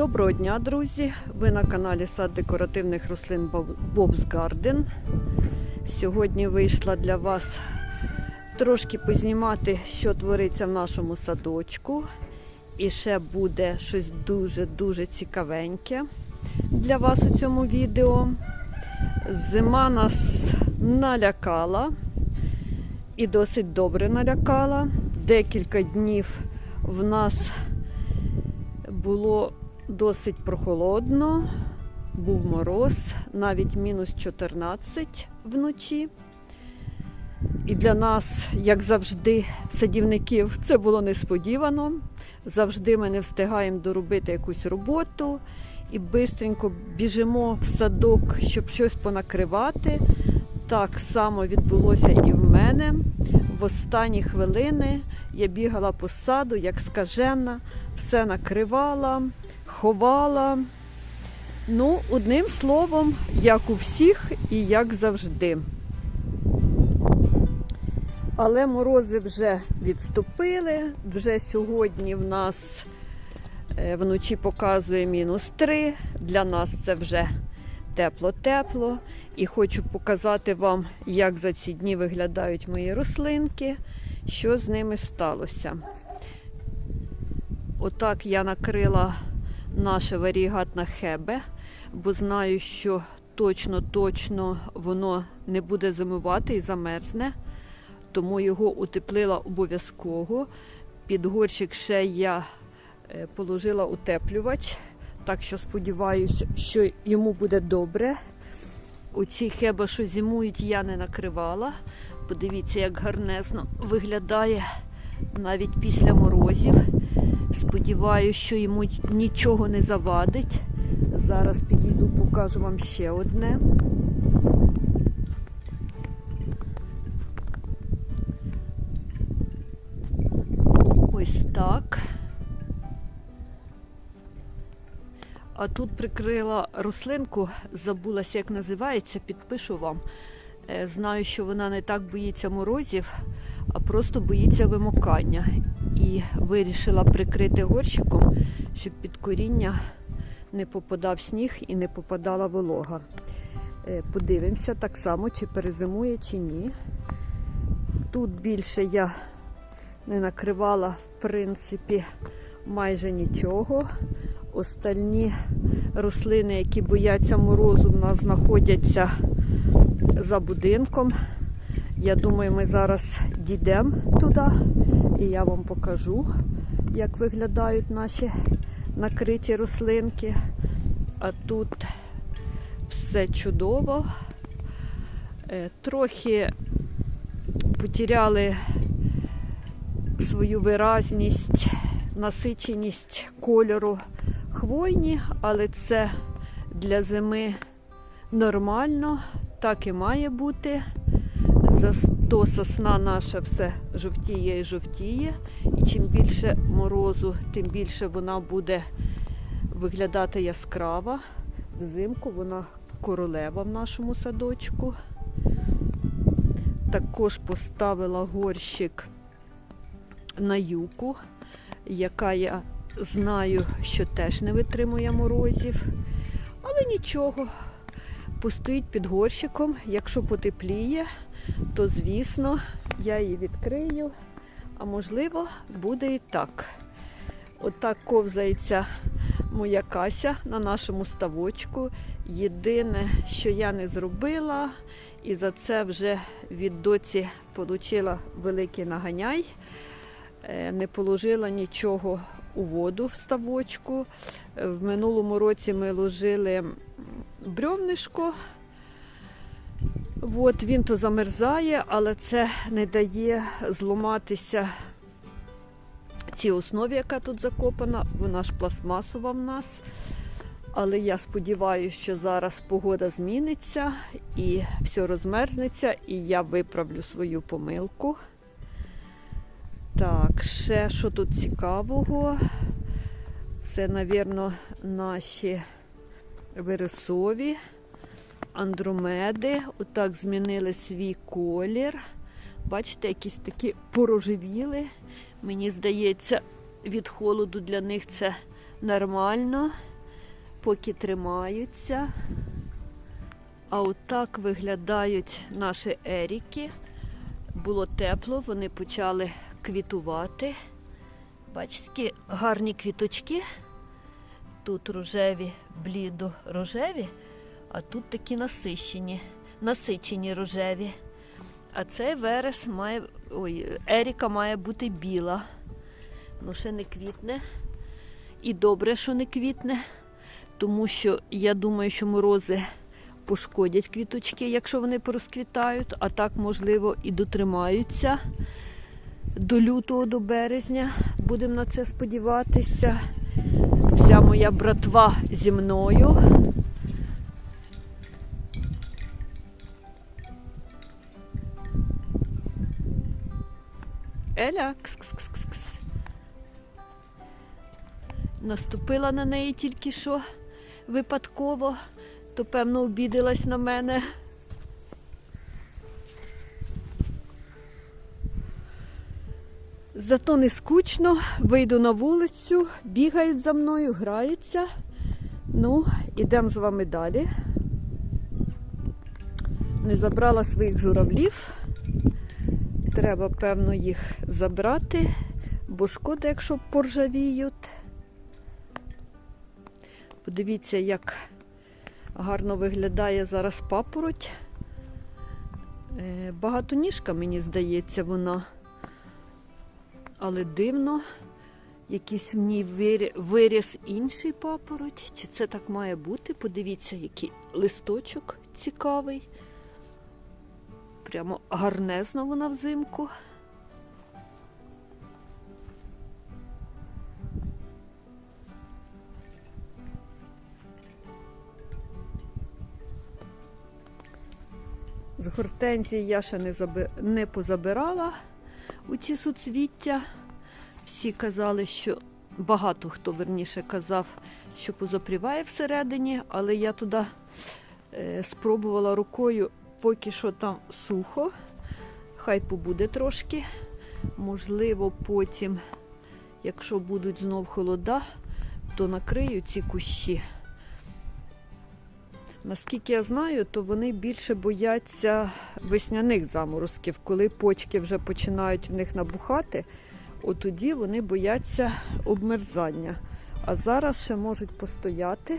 Доброго дня, друзі! Ви на каналі Сад декоративних рослин Bob's Garden. Сьогодні вийшла для вас трошки познімати, що твориться в нашому садочку. І ще буде щось дуже-дуже цікавеньке для вас у цьому відео. Зима нас налякала і досить добре налякала. Декілька днів в нас було досить прохолодно, був мороз, навіть мінус 14 вночі. І для нас, як завжди, садівників, це було несподівано. Завжди ми не встигаємо доробити якусь роботу і швидко біжимо в садок, щоб щось понакривати. Так само відбулося і в мене. В останні хвилини я бігала по саду, як скажена, все накривала, ховала. Ну, одним словом, як у всіх і як завжди. Але морози вже відступили. Вже сьогодні в нас е, вночі показує мінус 3. Для нас це вже тепло-тепло. І хочу показати вам, як за ці дні виглядають мої рослинки, що з ними сталося. Отак я накрила наше варігатне хебе, бо знаю, що точно-точно воно не буде зимувати і замерзне. Тому його утеплила обов'язково. Під горщик ще я е, положила утеплювач. Так що сподіваюся, що йому буде добре. Оці хеба, що зимують, я не накривала. Подивіться, як гарнезно виглядає навіть після морозів. Сподіваюся, що йому нічого не завадить. Зараз підійду, покажу вам ще одне. Ось так. А тут прикрила рослинку, забулася, як називається, підпишу вам. Е, Знаю, що вона не так боїться морозів, а просто боїться вимокання. І вирішила прикрити горщиком, щоб під коріння не попадав сніг і не попадала волога. Е, Подивимося так само, чи перезимує, чи ні. Тут більше я не накривала, в принципі, майже нічого. Остальні рослини, які бояться морозу, в нас знаходяться за будинком. Я думаю, ми зараз дійдемо туди і я вам покажу, як виглядають наші накриті рослинки. А тут все чудово. Е, Трохи потеряли свою виразність, насиченість кольору хвойні, але це для зими нормально, так і має бути. Зато сосна наша все жовтіє і жовтіє. І чим більше морозу, тим більше вона буде виглядати яскрава. Взимку вона королева в нашому садочку. Також поставила горщик на юку, яка я знаю, що теж не витримує морозів. Але нічого, постоїть під горщиком. Якщо потепліє, то звісно я її відкрию. А можливо, буде і так. Отак ковзається моя кася на нашому ставочку. Єдине, що я не зробила, і за це вже від доці отримала великий наганяй. Е, Не положила нічого у воду в ставочку. Е, В минулому році ми ложили брьовнишко. От він то замерзає, але це не дає зламатися цій основі, яка тут закопана. Вона ж пластмасова в нас. Але я сподіваюся, що зараз погода зміниться і все розмерзнеться, і я виправлю свою помилку. Так, ще що тут цікавого? Це, мабуть, наші вирисові андромеди. Отак змінили свій колір. Бачите, якісь такі порожевіли. Мені здається, від холоду для них це нормально. поки тримаються. А отак виглядають наші еріки. Було тепло, вони почали квітувати. Бачите, такі гарні квіточки. Тут рожеві, блідо рожеві, а тут такі насичені, насичені рожеві. А цей верес має. Ой, Еріка має бути біла. Ну, ще не квітне. І добре, що не квітне, тому що я думаю, що морози пошкодять квіточки, якщо вони порозквітають, а так, можливо, і дотримаються до лютого, до березня. Будемо на це сподіватися. Вся моя братва зі мною. Еля, кс-кс-кс-кс. Наступила на неї тільки що випадково, то певно обідалась на мене. Зато не скучно, вийду на вулицю, бігають за мною, граються. Ну, ідемо з вами далі. Не забрала своїх журавлів. Треба, певно, їх забрати, бо шкода, якщо поржавіють. Подивіться, як гарно виглядає зараз папороть. Е, Багатоніжка, мені здається, вона. Але дивно, якийсь в ній виріс інший папороть. Чи це так має бути? Подивіться, який листочок цікавий. Прямо гарнезна вона взимку. З гортензії я ще не, заби... не позабирала у ці суцвіття. Всі казали, що багато хто верніше казав, що позапріває всередині, але я туди е, спробувала рукою, поки що там сухо. Хай побуде трошки. Можливо, потім, якщо будуть знов холода, то накрию ці кущі. Наскільки я знаю, то вони більше бояться весняних заморозків, коли почки вже починають в них набухати, от тоді вони бояться обмерзання. А зараз ще можуть постояти.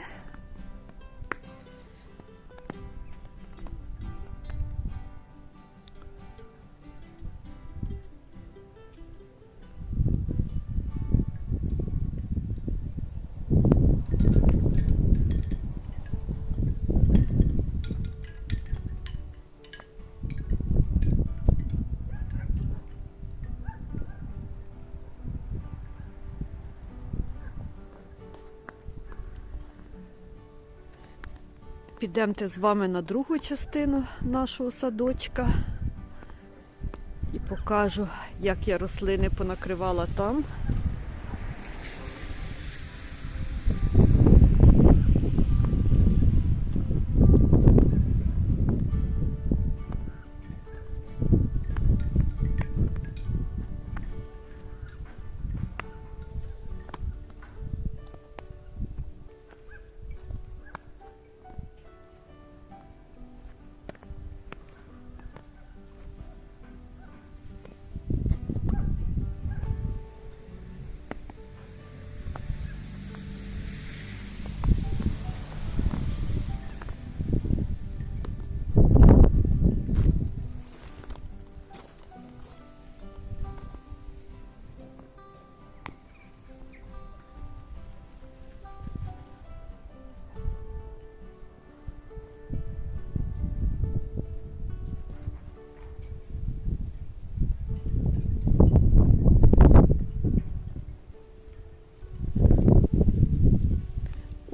Підемте з вами на другу частину нашого садочка і покажу, як я рослини понакривала там.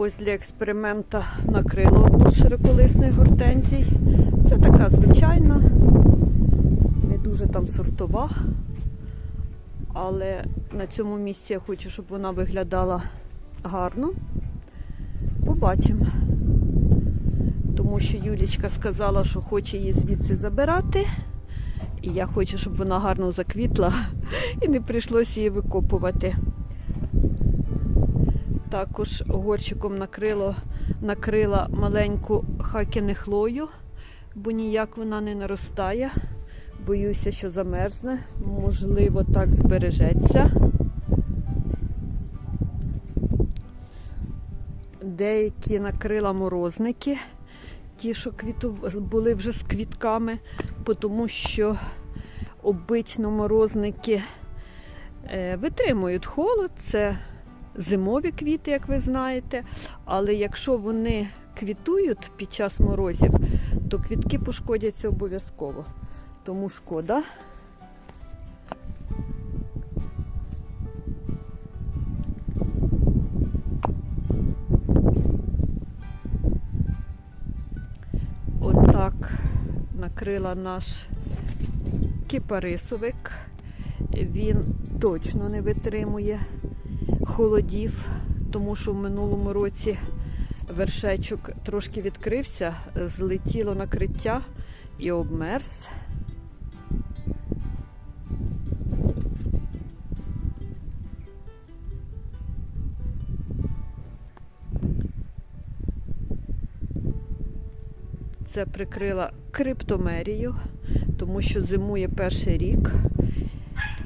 Ось для експеримента накрила одну широколисних гортензій. Це така звичайна, не дуже там сортова. Але на цьому місці я хочу, щоб вона виглядала гарно. Побачимо. Тому що Юлічка сказала, що хоче її звідси забирати. І я хочу, щоб вона гарно заквітла і не прийшлося її викопувати. Також горщиком накрило, накрила маленьку хакінехлою, бо ніяк вона не наростає. Боюся, що замерзне. Можливо, так збережеться. Деякі накрила морозники, ті, що квіту були вже з квітками, тому що обично морозники е, витримують холод. Це зимові квіти, як ви знаєте. Але якщо вони квітують під час морозів, то квітки пошкодяться обов'язково. Тому шкода. Отак накрила наш кипарисовик. Він точно не витримує холодів, тому що в минулому році вершечок трошки відкрився, злетіло накриття і обмерз. Це прикрила криптомерію, тому що зимує перший рік.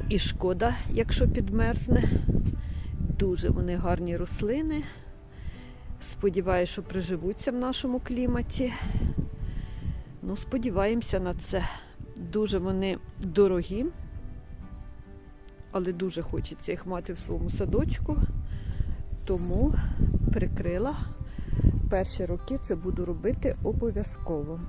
І шкода, якщо підмерзне. Дуже вони гарні рослини. Сподіваюся, що приживуться в нашому кліматі. Ну, сподіваємося на це. Дуже вони дорогі, але дуже хочеться їх мати в своєму садочку. Тому прикрила. Перші роки це буду робити обов'язково.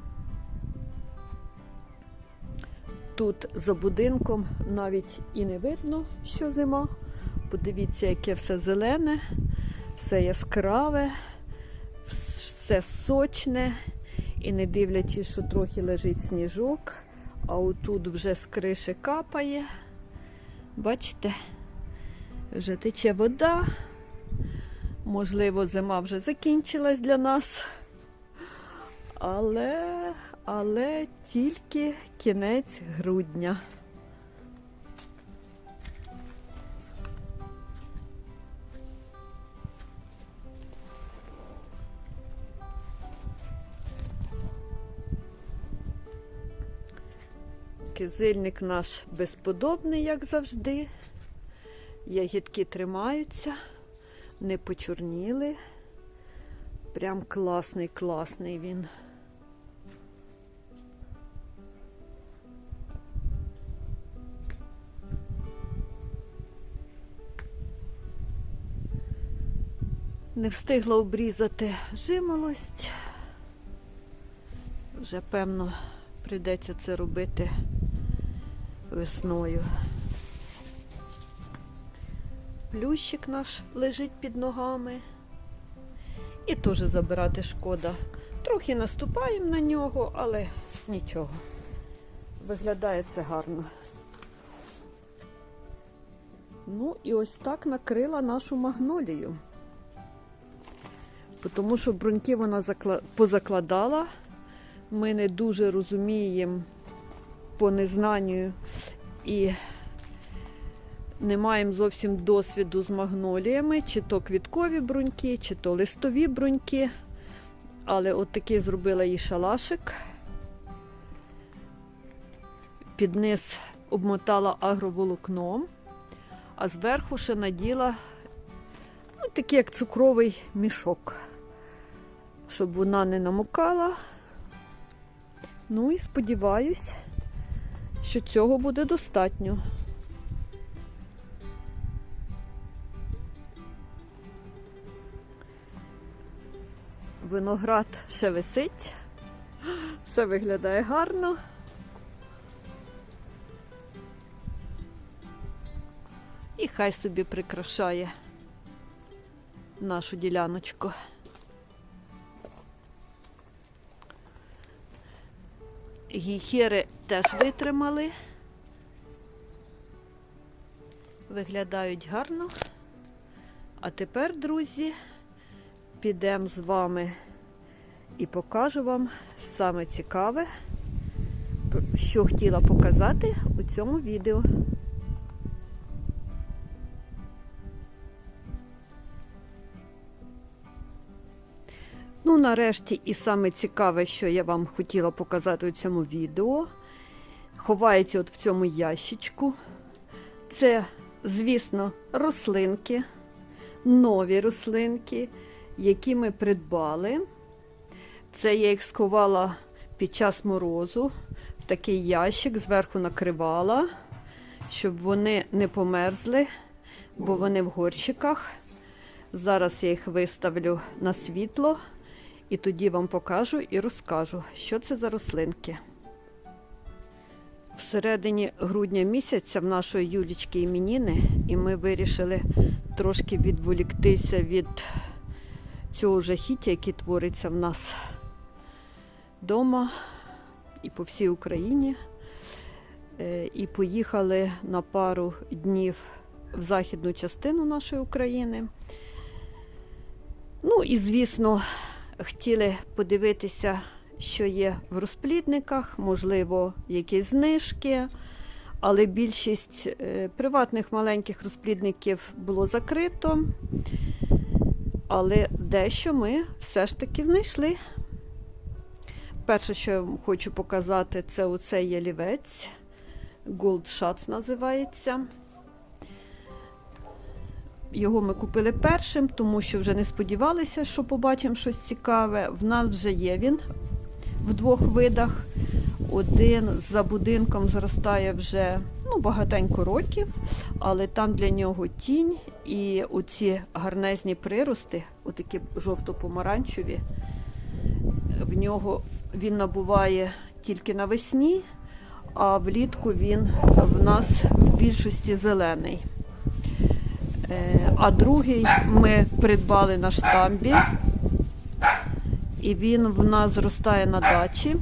Тут за будинком навіть і не видно, що зима. Подивіться, яке все зелене, все яскраве, все сочне. І не дивлячись, що трохи лежить сніжок, а отут вже з криші капає. Бачите, вже тече вода. Можливо, зима вже закінчилась для нас. Але, але тільки кінець грудня. Кизильник наш безподобний, як завжди. Ягідки тримаються, не почорніли. Прям класний, класний він. Не встигла обрізати жимолость. Вже, певно, прийдеться це робити весною. Плющик наш лежить під ногами. І теж забирати шкода. Трохи наступаємо на нього, але нічого. Виглядає це гарно. Ну і ось так накрила нашу магнолію. Тому що бруньки вона позакладала. Ми не дуже розуміємо по незнанню і не маємо зовсім досвіду з магноліями, чи то квіткові бруньки, чи то листові бруньки. Але от такий зробила їй шалашик. Під низ обмотала агроволокном, а зверху ще наділа ну, такий як цукровий мішок, щоб вона не намокала. Ну і сподіваюсь, що цього буде достатньо. Виноград ще висить, все виглядає гарно. І хай собі прикрашає нашу діляночку. Гіхери теж витримали. Виглядають гарно. А тепер, друзі, підемо з вами і покажу вам саме цікаве, що хотіла показати у цьому відео. Ну, нарешті, і саме цікаве, що я вам хотіла показати у цьому відео, ховається от в цьому ящичку. Це, звісно, рослинки, нові рослинки, які ми придбали. Це я їх сховала під час морозу в такий ящик, зверху накривала, щоб вони не померзли, бо вони в горщиках. Зараз я їх виставлю на світло і тоді вам покажу і розкажу, що це за рослинки. Всередині грудня місяця в нашої Юлічки іменіни, і ми вирішили трошки відволіктися від цього жахіття, яке твориться в нас вдома і по всій Україні. Е, І поїхали на пару днів в західну частину нашої України. Ну і, звісно, хотіли подивитися, що є в розплідниках, можливо, якісь знижки, але більшість е, приватних маленьких розплідників було закрито. Але дещо ми все ж таки знайшли. Перше, що я вам хочу показати, це оцей ялівець. Gold Shots називається. Його ми купили першим, тому що вже не сподівалися, що побачимо щось цікаве. В нас вже є він в двох видах. Один за будинком зростає вже ну, багатенько років, але там для нього тінь і оці гарнезні прирости, отакі жовто-помаранчеві, в нього він набуває тільки навесні, а влітку він в нас в більшості зелений. Е, А другий ми придбали на штамбі, і він в нас зростає на дачі.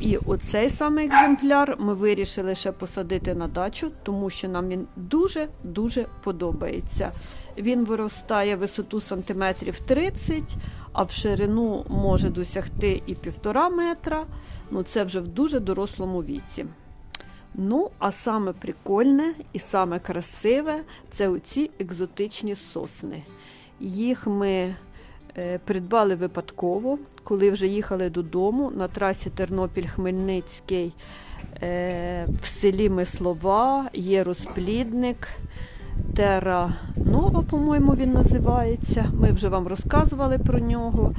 І оцей самий екземпляр ми вирішили ще посадити на дачу, тому що нам він дуже-дуже подобається. Він виростає висоту сантиметрів 30, а в ширину може досягти і півтора метра. Ну це вже в дуже дорослому віці. Ну, а саме прикольне і саме красиве це оці екзотичні сосни. Їх ми е, придбали випадково, коли вже їхали додому на трасі Тернопіль-Хмельницький е, в селі Мислова є розплідник. Терра Нова, по-моєму, він називається. Ми вже вам розказували про нього.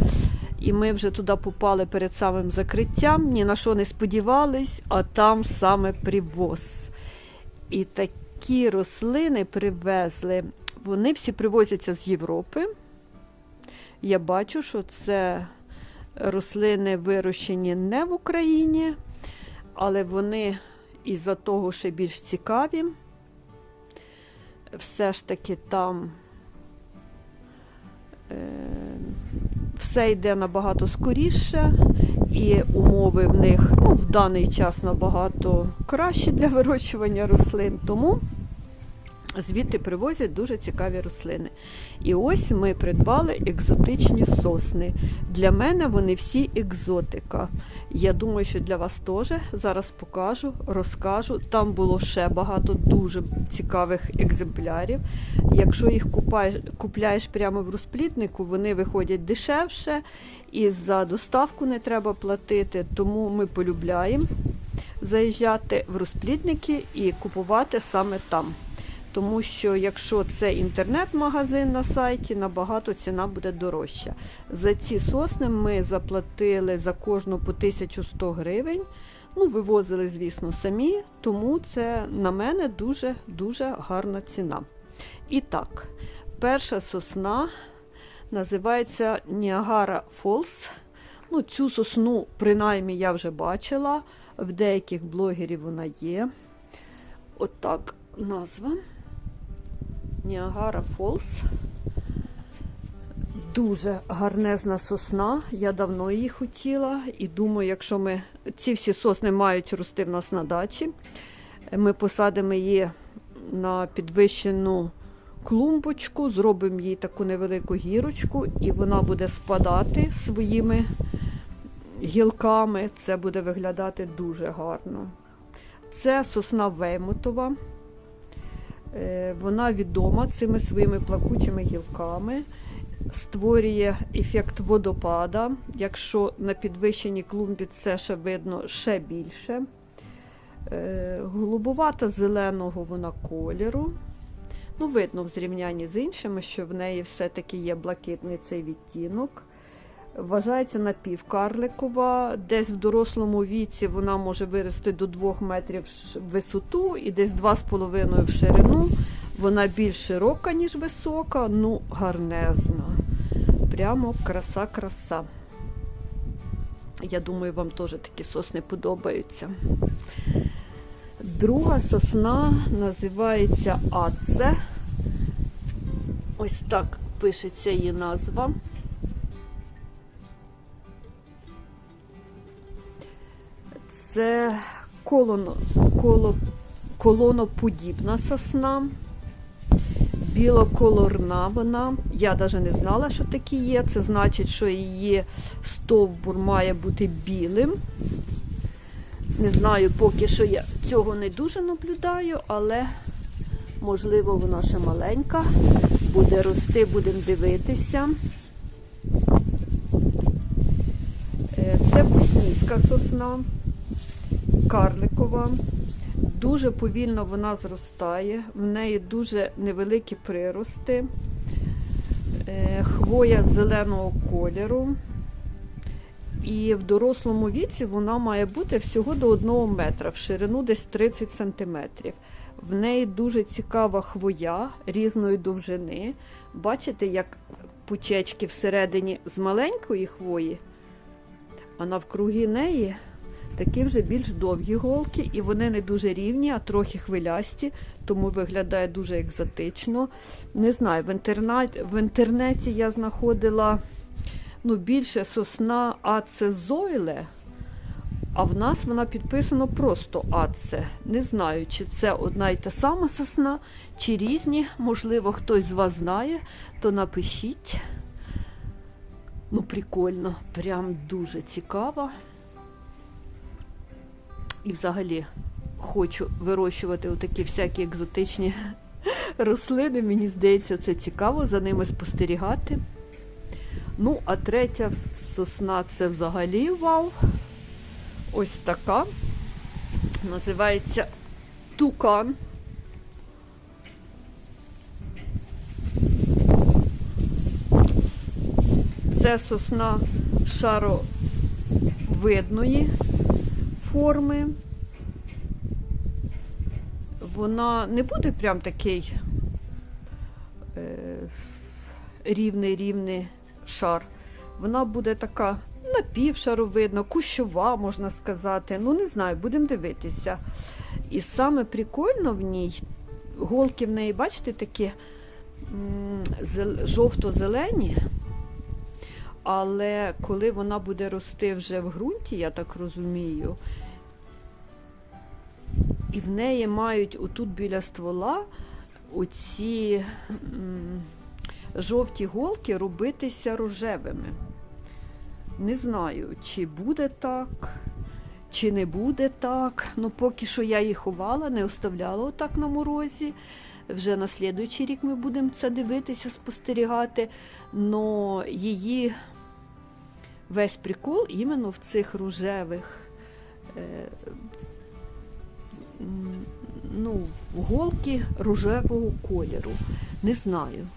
І ми вже туди попали перед самим закриттям, ні на що не сподівались, а там саме привоз. І такі рослини привезли. Вони всі привозяться з Європи. Я бачу, що це рослини вирощені не в Україні, але вони із-за того ще більш цікаві. Все ж таки там. Е все йде набагато скоріше, і умови в них ну, в даний час набагато кращі для вирощування рослин. Тому звідти привозять дуже цікаві рослини. І ось ми придбали екзотичні сосни. Для мене вони всі екзотика. Я думаю, що для вас теж зараз покажу, розкажу. Там було ще багато дуже цікавих екземплярів. Якщо їх купаєш, купляєш прямо в розпліднику, вони виходять дешевше і за доставку не треба платити, тому ми полюбляємо заїжджати в розплідники і купувати саме там. Тому що якщо це інтернет-магазин на сайті, набагато ціна буде дорожча. За ці сосни ми заплатили за кожну по 1100 гривень. Ну, вивозили, звісно, самі, тому це на мене дуже-дуже гарна ціна. І так, перша сосна називається Ніагара Фолс. Ну, Цю сосну, принаймні, я вже бачила, в деяких блогерів вона є. Отак От назва. Ніагара Фолс. Дуже гарнезна сосна. Я давно її хотіла. І думаю, якщо ми ці всі сосни мають рости в нас на дачі, ми посадимо її на підвищену клумбочку, зробимо їй таку невелику гірочку, і вона буде спадати своїми гілками. Це буде виглядати дуже гарно. Це сосна Веймутова. Е, Вона відома цими своїми плакучими гілками. створює ефект водопада. Якщо на підвищеній клумбі це ще видно ще більше. Е, Голубувата зеленого вона кольору. Ну, видно в зрівнянні з іншими, що в неї все-таки є блакитний цей відтінок. Вважається напівкарликова. Десь в дорослому віці вона може вирости до 2 метрів в висоту і десь 2,5 в ширину. Вона більш широка, ніж висока, ну гарнезна. Прямо краса-краса. Я думаю, вам теж такі сосни подобаються. Друга сосна називається Аце. Ось так пишеться її назва. Це колоно, коло, колоноподібна сосна, білоколорна вона. Я навіть не знала, що такі є. Це значить, що її стовбур має бути білим. Не знаю, поки що я цього не дуже наблюдаю, але можливо вона ще маленька. Буде рости, будемо дивитися. Е, Це боснійська сосна, карликова. Дуже повільно вона зростає, в неї дуже невеликі прирости, Е, хвоя зеленого кольору. І в дорослому віці вона має бути всього до 1 метра, в ширину десь 30 сантиметрів. В неї дуже цікава хвоя різної довжини. Бачите, як пучечки всередині з маленької хвої, а навкруги неї такі вже більш довгі голки, і вони не дуже рівні, а трохи хвилясті, тому виглядає дуже екзотично. Не знаю, в інтернеті, в інтернеті я знаходила ну, більше сосна ацезойле, а в нас вона підписано просто аце. Не знаю, чи це одна й та сама сосна, чи різні. Можливо, хтось з вас знає, то напишіть. Ну, прикольно, прям дуже цікаво. І взагалі хочу вирощувати отакі всякі екзотичні рослини. Мені здається, це цікаво за ними спостерігати. Ну, а третя сосна це взагалі вау. Ось така. Називається тукан. Це сосна шаровидної форми. Вона не буде прям такий е, рівний рівний шар. Вона буде така напівшаровидна, кущова, можна сказати. Ну, не знаю, будемо дивитися. І саме прикольно в ній, голки в неї, бачите, такі жовто-зелені. Але коли вона буде рости вже в ґрунті, я так розумію, і в неї мають отут біля ствола оці жовті голки робитися рожевими. Не знаю, чи буде так, чи не буде так. Ну, поки що я її ховала, не оставляла отак на морозі. Вже на слідуючий рік ми будемо це дивитися, спостерігати. Но її весь прикол іменно в цих рожевих. Ну, голки рожевого кольору. Не знаю.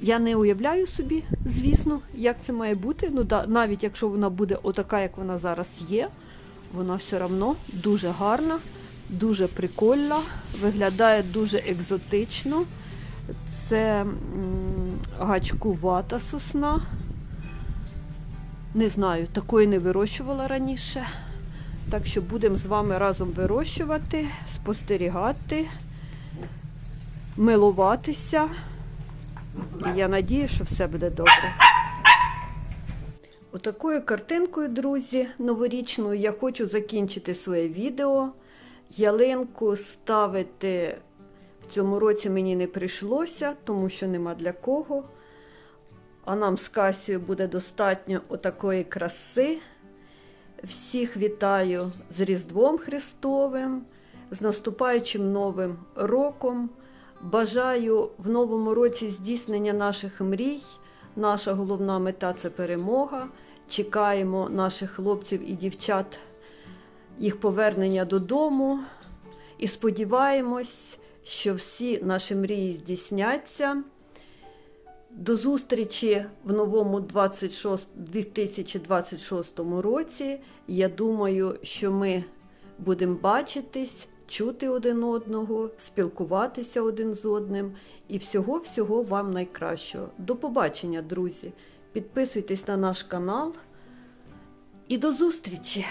Я не уявляю собі, звісно, як це має бути. Ну, да, навіть якщо вона буде отака, як вона зараз є, вона все одно дуже гарна, дуже прикольна, виглядає дуже екзотично. Це м, гачкувата сосна. Не знаю, такої не вирощувала раніше. Так що будемо з вами разом вирощувати, спостерігати, милуватися. І я надію, що все буде добре. Отакою картинкою, друзі, новорічною я хочу закінчити своє відео. Ялинку ставити в цьому році мені не прийшлося, тому що нема для кого. А нам з Касією буде достатньо отакої краси. Всіх вітаю з Різдвом Христовим, з наступаючим Новим роком. Бажаю в новому році здійснення наших мрій. Наша головна мета це перемога. Чекаємо наших хлопців і дівчат, їх повернення додому. І сподіваємось, що всі наші мрії здійсняться. До зустрічі в новому 26, 2026 році. Я думаю, що ми будемо бачитись, чути один одного, спілкуватися один з одним. І всього-всього вам найкращого. До побачення, друзі! Підписуйтесь на наш канал і до зустрічі!